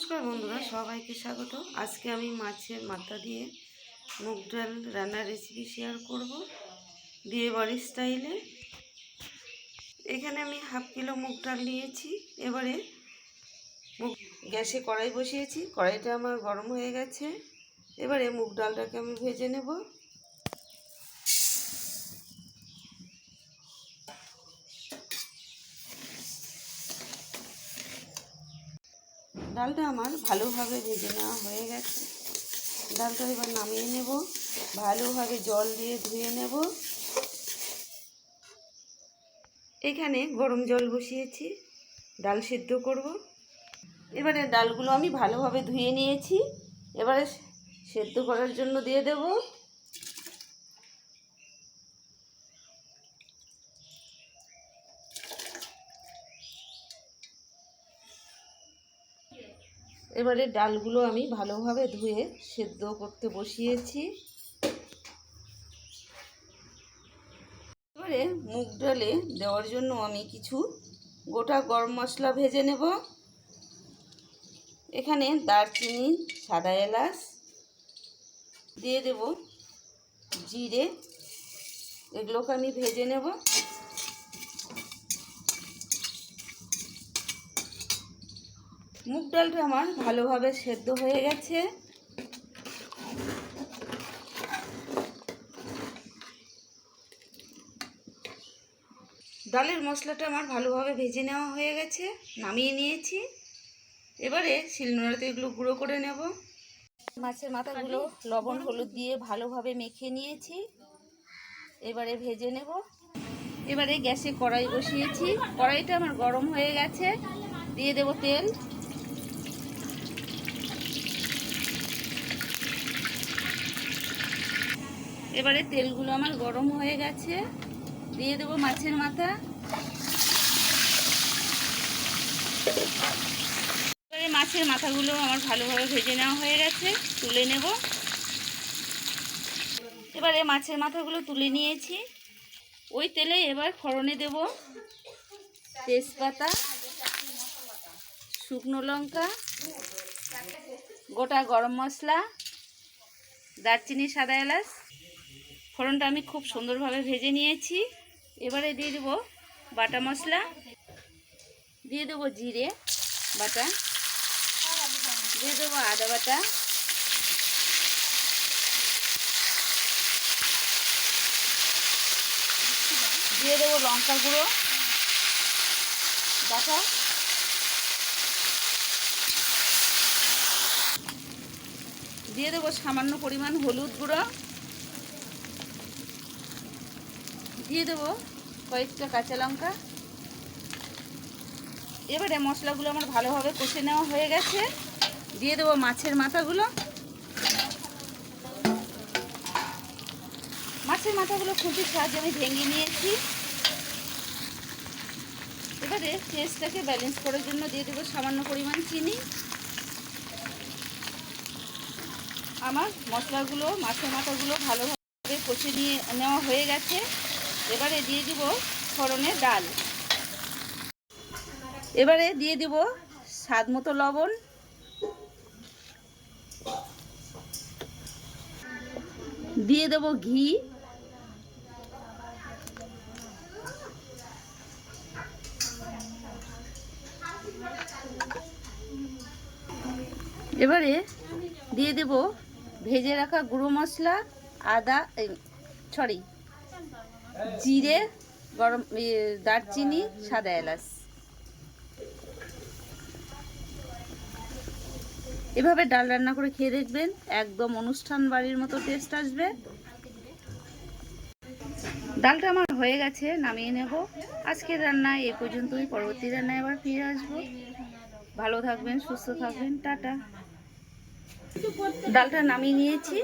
নমস্কার বন্ধুরা সবাইকে স্বাগত। আজকে আমি মাছের মাথা দিয়ে মুগ ডাল রান্নার রেসিপি শেয়ার করব বিয়ে বাড়ির স্টাইলে এখানে আমি হাফ কিলো মুগ ডাল নিয়েছি এবারে মুগ গ্যাসে কড়াই বসিয়েছি কড়াইটা আমার গরম হয়ে গেছে। এবারে মুগ ডালটাকে আমি ভেজে নেব। ডালটা আমার ভালোভাবে ভেজে নেওয়া হয়ে গেছে। ডালটা এবার নামিয়ে নেব। ভালোভাবে জল দিয়ে ধুয়ে নেব। এখানে গরম জল বসিয়েছি। ডাল সিদ্ধ করব। এবারে ডালগুলো আমি ভালোভাবে ধুয়ে নিয়েছি। এবারে সেদ্ধ করার জন্য দিয়ে দেব এবারে ডালগুলো আমি ভালোভাবে ধুয়ে সেদ্ধ করতে বসিয়েছি। এবারে মুগ ডালে দেওয়ার জন্য আমি কিছু গোটা গরম মশলা ভেজে নেব। এখানে দারচিনি, সাদা এলাচ দিয়ে দেব, জিরে, এগুলোকে আমি ভেজে নেব। মুগ ডালটা আমার ভালোভাবে সেদ্ধ হয়ে গেছে। ডালের মশলাটা আমার ভালোভাবে ভেজে নেওয়া হয়ে গেছে, নামিয়ে নিয়েছি। এবারে শিলনোড়াতে এগুলো গুঁড়ো করে নেব। মাছের মাথাগুলো লবণ, হলুদ দিয়ে ভালোভাবে মেখে নিয়েছি। এবারে ভেজে নেব। এবারে গ্যাসে কড়াই বসিয়েছি। কড়াইটা আমার গরম হয়ে গেছে। দিয়ে দেব তেল। এবারে তেলগুলো আমার গরম হয়ে গেছে। দিয়ে দেবো মাছের মাথা। এবারে মাছের মাথাগুলো আমার ভালোভাবে ভেজে নেওয়া হয়ে গেছে, তুলে নেব। এবারে মাছের মাথাগুলো তুলে নিয়েছি। ওই তেলে এবার ফড়নে দেব তেজপাতা, শুকনো লঙ্কা, গোটা গরম মশলা, দারচিনি, সাদা এলাচ ফোড়নটা আমি খুব সুন্দরভাবে ভেজে নিয়েছি। এবারে দিয়ে দেবো বাটা মশলা। দিয়ে দেবো জিরে বাটা। দিয়ে দেবো আদা বাটা। দিয়ে দেবো লঙ্কা গুঁড়ো বাটা। দিয়ে দেবো সামান্য পরিমাণ হলুদ গুঁড়ো। দিয়ে দেবো কয়েকটা কাঁচা লঙ্কা। এবারে মশলাগুলো আমার ভালোভাবে কষে নেওয়া হয়ে গেছে। দিয়ে দেবো মাছের মাথাগুলো। মাছের মাথাগুলো খুঁটির সাহায্যে আমি ভেঙে নিয়েছি। এবারে টেস্টটাকে ব্যালেন্স করার জন্য দিয়ে দেবো সামান্য পরিমাণ চিনি। আমার মশলাগুলো, মাছের মাথাগুলো ভালোভাবে কষে নিয়ে নেওয়া হয়ে গেছে। এবারে দিয়ে দিব ফোড়নের ডাল। এবারে দিয়ে দিব স্বাদ মতো লবণ। দিয়ে দেব ঘি। এবারে দিয়ে দেব ভেজে রাখা গুঁড়ো মশলা, আদা সরি জিরে, গরম দারচিনি, সাদা এলাচ। এভাবে ডাল রান্না করে খেয়ে দেখবেন, একদম অনুষ্ঠান বাড়ির মতো টেস্ট আসবে। ডালটা আমার হয়ে গেছে, নামিয়ে নেব। আজকের রান্না এ পর্যন্তই, পরবর্তী রান্নায় আবার ফিরে আসব। ভালো থাকবেন, সুস্থ থাকবেন, টাটা। ডালটা নামিয়ে নিয়েছি।